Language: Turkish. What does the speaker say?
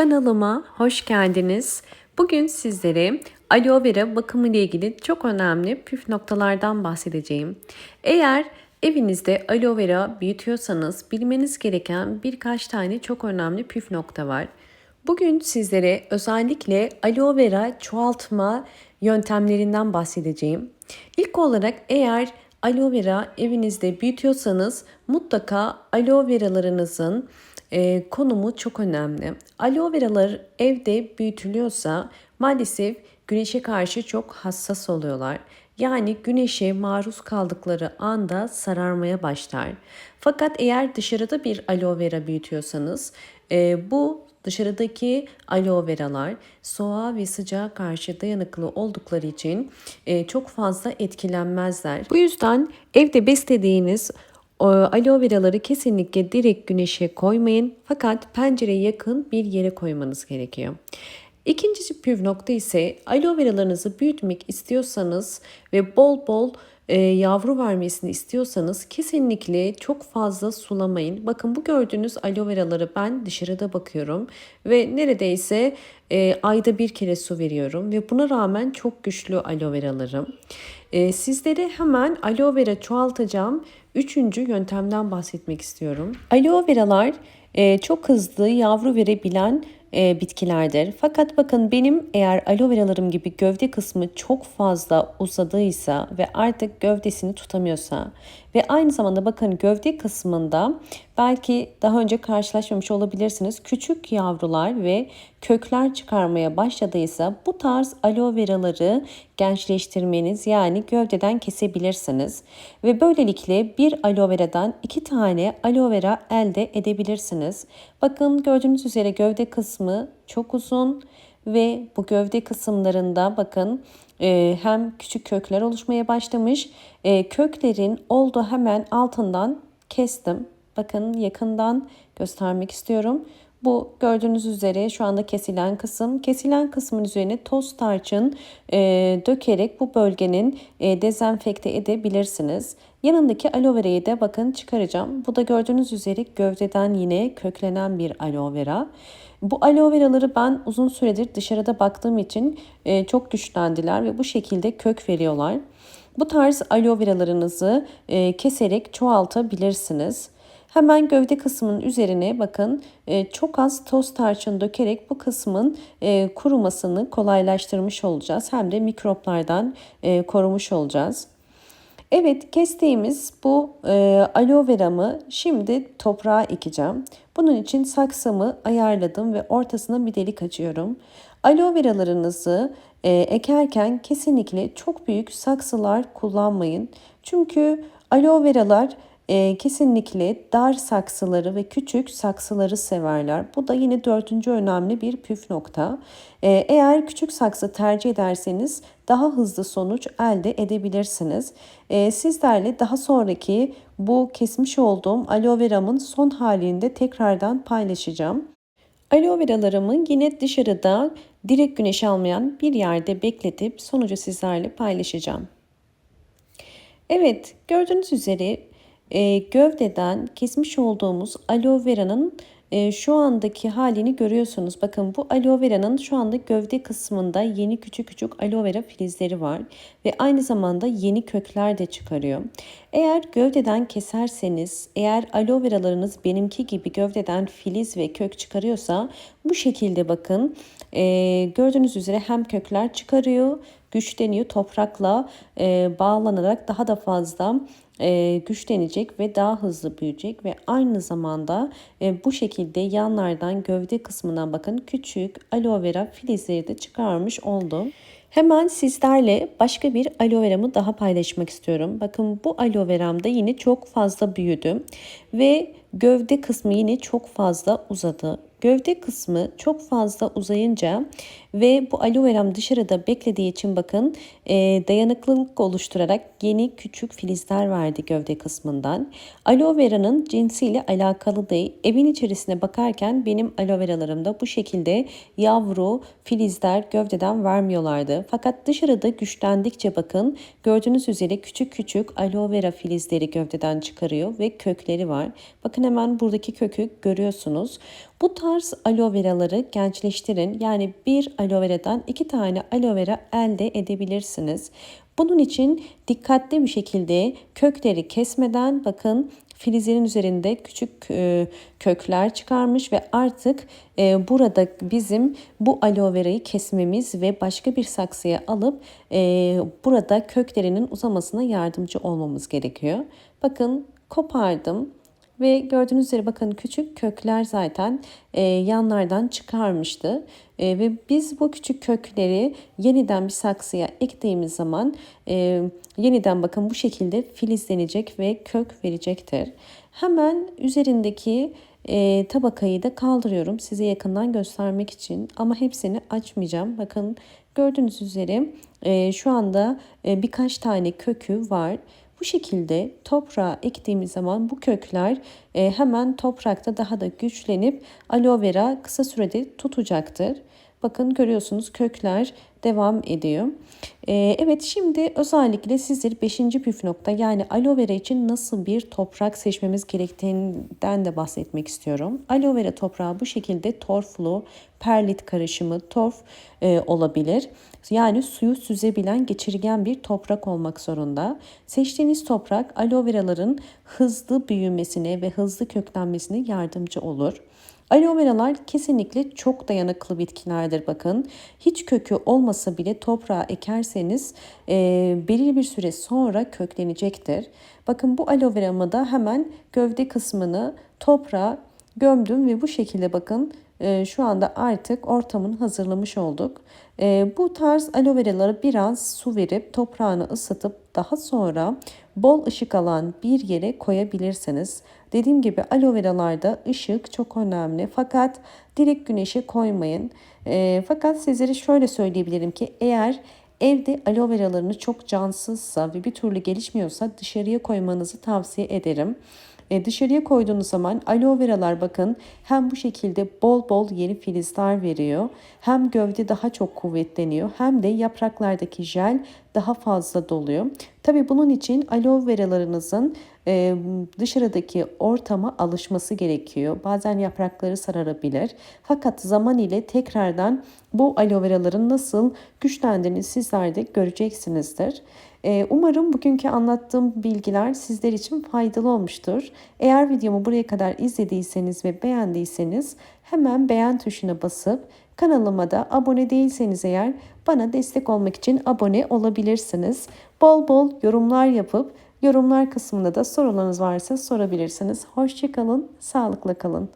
Kanalıma hoş geldiniz. Bugün sizlere aloe vera bakımı ile ilgili çok önemli püf noktalardan bahsedeceğim. Eğer evinizde aloe vera büyütüyorsanız bilmeniz gereken birkaç tane çok önemli püf nokta var. Bugün sizlere özellikle aloe vera çoğaltma yöntemlerinden bahsedeceğim. İlk olarak eğer aloe vera evinizde büyütüyorsanız mutlaka aloe veralarınızın e, konumu çok önemli. Aloe veralar evde büyütülüyorsa maalesef güneşe karşı çok hassas oluyorlar. Yani güneşe maruz kaldıkları anda sararmaya başlar. Fakat eğer dışarıda bir aloe vera büyütüyorsanız e, bu dışarıdaki aloe veralar soğuğa ve sıcağa karşı dayanıklı oldukları için e, çok fazla etkilenmezler. Bu yüzden evde beslediğiniz aloe veraları kesinlikle direkt güneşe koymayın fakat pencereye yakın bir yere koymanız gerekiyor. İkinci püf nokta ise aloe veralarınızı büyütmek istiyorsanız ve bol bol yavru vermesini istiyorsanız kesinlikle çok fazla sulamayın. Bakın bu gördüğünüz aloe veraları ben dışarıda bakıyorum ve neredeyse e, ayda bir kere su veriyorum ve buna rağmen çok güçlü aloe veralarım. E, sizlere hemen aloe vera çoğaltacağım üçüncü yöntemden bahsetmek istiyorum. Aloe veralar e, çok hızlı yavru verebilen e, bitkilerdir. Fakat bakın benim eğer aloe veralarım gibi gövde kısmı çok fazla uzadıysa ve artık gövdesini tutamıyorsa ve aynı zamanda bakın gövde kısmında belki daha önce karşılaşmamış olabilirsiniz. Küçük yavrular ve kökler çıkarmaya başladıysa bu tarz aloe veraları gençleştirmeniz yani gövdeden kesebilirsiniz. Ve böylelikle bir aloe veradan iki tane aloe vera elde edebilirsiniz. Bakın gördüğünüz üzere gövde kısmı çok uzun ve bu gövde kısımlarında bakın e, hem küçük kökler oluşmaya başlamış. E, köklerin olduğu hemen altından kestim. Bakın yakından göstermek istiyorum. Bu gördüğünüz üzere şu anda kesilen kısım. Kesilen kısmın üzerine toz tarçın e, dökerek bu bölgenin e, dezenfekte edebilirsiniz. Yanındaki aloe verayı da bakın çıkaracağım. Bu da gördüğünüz üzere gövdeden yine köklenen bir aloe vera. Bu aloe veraları ben uzun süredir dışarıda baktığım için e, çok güçlendiler ve bu şekilde kök veriyorlar. Bu tarz aloe veralarınızı e, keserek çoğaltabilirsiniz. Hemen gövde kısmının üzerine bakın e, çok az toz tarçın dökerek bu kısmın e, kurumasını kolaylaştırmış olacağız. Hem de mikroplardan e, korumuş olacağız. Evet kestiğimiz bu e, aloe veramı şimdi toprağa ekeceğim. Bunun için saksımı ayarladım ve ortasına bir delik açıyorum. Aloe veralarınızı e, ekerken kesinlikle çok büyük saksılar kullanmayın. Çünkü aloe veralar e, kesinlikle dar saksıları ve küçük saksıları severler. Bu da yine dördüncü önemli bir püf nokta. E, eğer küçük saksı tercih ederseniz daha hızlı sonuç elde edebilirsiniz. E, sizlerle daha sonraki bu kesmiş olduğum aloe veramın son halinde tekrardan paylaşacağım. Aloe veralarımı yine dışarıda direkt güneş almayan bir yerde bekletip sonucu sizlerle paylaşacağım. Evet gördüğünüz üzere e, gövdeden kesmiş olduğumuz aloe vera'nın e, şu andaki halini görüyorsunuz. Bakın bu aloe vera'nın şu anda gövde kısmında yeni küçük küçük aloe vera filizleri var ve aynı zamanda yeni kökler de çıkarıyor. Eğer gövdeden keserseniz, eğer aloe veralarınız benimki gibi gövdeden filiz ve kök çıkarıyorsa bu şekilde bakın e, gördüğünüz üzere hem kökler çıkarıyor, güçleniyor toprakla e, bağlanarak daha da fazla e, güçlenecek ve daha hızlı büyüyecek ve aynı zamanda e, bu şekilde yanlardan gövde kısmından bakın küçük aloe vera filizleri de çıkarmış oldum. Hemen sizlerle başka bir aloe veramı daha paylaşmak istiyorum. Bakın bu aloe veram da yine çok fazla büyüdü ve gövde kısmı yine çok fazla uzadı. Gövde kısmı çok fazla uzayınca ve bu aloe veram dışarıda beklediği için bakın e, dayanıklılık oluşturarak yeni küçük filizler verdi gövde kısmından. Aloe vera'nın cinsiyle alakalı değil. Evin içerisine bakarken benim aloe veralarımda bu şekilde yavru filizler gövdeden vermiyorlardı. Fakat dışarıda güçlendikçe bakın gördüğünüz üzere küçük küçük aloe vera filizleri gövdeden çıkarıyor ve kökleri var. Bakın hemen buradaki kökü görüyorsunuz. Bu tarz aloe veraları gençleştirin. Yani bir aloe veradan iki tane aloe vera elde edebilirsiniz. Bunun için dikkatli bir şekilde kökleri kesmeden bakın filizlerin üzerinde küçük e, kökler çıkarmış ve artık e, burada bizim bu aloe verayı kesmemiz ve başka bir saksıya alıp e, burada köklerinin uzamasına yardımcı olmamız gerekiyor. Bakın kopardım ve gördüğünüz üzere bakın küçük kökler zaten e, yanlardan çıkarmıştı. E, ve biz bu küçük kökleri yeniden bir saksıya ektiğimiz zaman e, yeniden bakın bu şekilde filizlenecek ve kök verecektir. Hemen üzerindeki e, tabakayı da kaldırıyorum size yakından göstermek için ama hepsini açmayacağım. Bakın gördüğünüz üzere e, şu anda e, birkaç tane kökü var. Bu şekilde toprağa ektiğimiz zaman bu kökler e, hemen toprakta daha da güçlenip aloe vera kısa sürede tutacaktır. Bakın görüyorsunuz kökler devam ediyor. Ee, evet şimdi özellikle sizlere 5. püf nokta yani aloe vera için nasıl bir toprak seçmemiz gerektiğinden de bahsetmek istiyorum. Aloe vera toprağı bu şekilde torflu, perlit karışımı, torf e, olabilir. Yani suyu süzebilen geçirgen bir toprak olmak zorunda. Seçtiğiniz toprak aloe veraların hızlı büyümesine ve hızlı köklenmesine yardımcı olur. Aloe veralar kesinlikle çok dayanıklı bitkilerdir bakın. Hiç kökü olmasa bile toprağa ekerseniz e, belirli bir süre sonra köklenecektir. Bakın bu aloe veramı da hemen gövde kısmını toprağa gömdüm ve bu şekilde bakın e, şu anda artık ortamını hazırlamış olduk. E, bu tarz aloe veraları biraz su verip toprağını ısıtıp daha sonra bol ışık alan bir yere koyabilirsiniz. Dediğim gibi aloe veralarda ışık çok önemli fakat direkt güneşe koymayın. E, fakat sizlere şöyle söyleyebilirim ki eğer Evde aloe veralarını çok cansızsa ve bir türlü gelişmiyorsa dışarıya koymanızı tavsiye ederim. E, dışarıya koyduğunuz zaman aloe veralar bakın hem bu şekilde bol bol yeni filizler veriyor. Hem gövde daha çok kuvvetleniyor hem de yapraklardaki jel daha fazla doluyor. Tabi bunun için aloe veralarınızın e, dışarıdaki ortama alışması gerekiyor. Bazen yaprakları sararabilir. Fakat zaman ile tekrardan bu aloe veraların nasıl güçlendiğini sizler de göreceksinizdir. E, umarım bugünkü anlattığım bilgiler sizler için faydalı olmuştur. Eğer videomu buraya kadar izlediyseniz ve beğendiyseniz hemen beğen tuşuna basıp kanalıma da abone değilseniz eğer bana destek olmak için abone olabilirsiniz. Bol bol yorumlar yapıp yorumlar kısmında da sorularınız varsa sorabilirsiniz. Hoşçakalın, sağlıkla kalın.